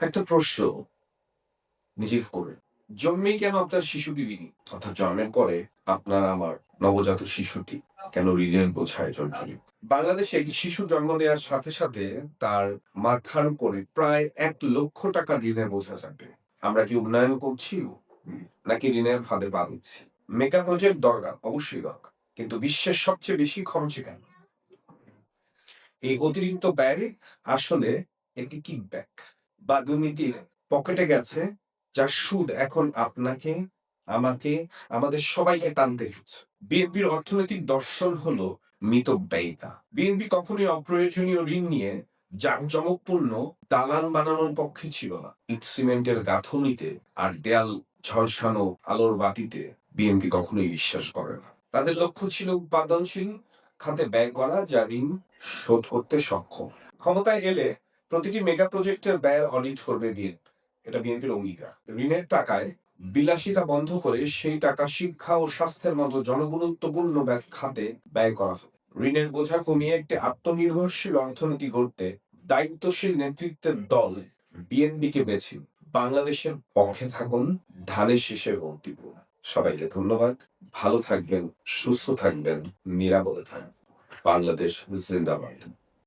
একটা প্রশ্ন নিজে করে জন্মেই কেন আপনার শিশুটি ঋণী? অর্থাৎ জন্মের পরে আপনার আমার নবজাত শিশুটি কেন ঋণের বোঝায় জর্জরিত? বাংলাদেশে শিশু জন্ম দেওয়ার সাথে সাথে তার মাথার উপরে প্রায় এক লক্ষ টাকা ঋণের বোঝা যাবে। আমরা কি উন্নয়ন করছি? নাকি ঋণের ফাঁদে পা দিচ্ছি? মেগা প্রজেক্ট দরকার অবশ্যই দরকার কিন্তু বিশ্বের সবচেয়ে বেশি খরচে কেন? এই অতিরিক্ত ব্যয় আসলে একটি কিকব্যাক। বা দুর্নীতির পকেটে গেছে যার সুদ এখন আপনাকে, আমাকে, আমাদের সবাইকে টানতে হচ্ছে। বিএনপির অর্থনৈতিক দর্শন হলো মিত ব্যয়িতা বিএনপি কখনোই অপ্রয়োজনীয় ঋণ নিয়ে জাঁকজমকপূর্ণ, দালান বানানোর পক্ষে ছিল না। ইট সিমেন্টের গাঁথনিতে আর দেয়াল ঝলসানো আলোর বাতিতে বিএনপি কখনোই বিশ্বাস করে না। তাদের লক্ষ্য ছিল উৎপাদনশীল খাতে ব্যয় করা যা ঋণ শোধ করতে সক্ষম। ক্ষমতায় এলে প্রতিটি মেগা প্রজেক্টের ব্যয়ের অডিট করবে বিএনপি এটা বিএনপির অঙ্গীকার। ঋণের টাকায় বিলাসিতা বন্ধ করে সেই টাকা শিক্ষা ও স্বাস্থ্যের মতো জনগুরুত্বপূর্ণ ব্যয়- খাতে ব্যয় করা হবে। ঋণের বোঝা কমিয়ে একটি আত্মনির্ভরশীল অর্থনীতি গড়তে দায়িত্বশীল নেতৃত্বের দল বিএনপিকে বেছে। বাংলাদেশের পক্ষে থাকুন, ধানের শীষের ভক্তিপূর্ণ সবাইকে ধন্যবাদ। ভালো থাকবেন, সুস্থ থাকবেন, নিরাপদে থাকবেন। বাংলাদেশ জিন্দাবাদ।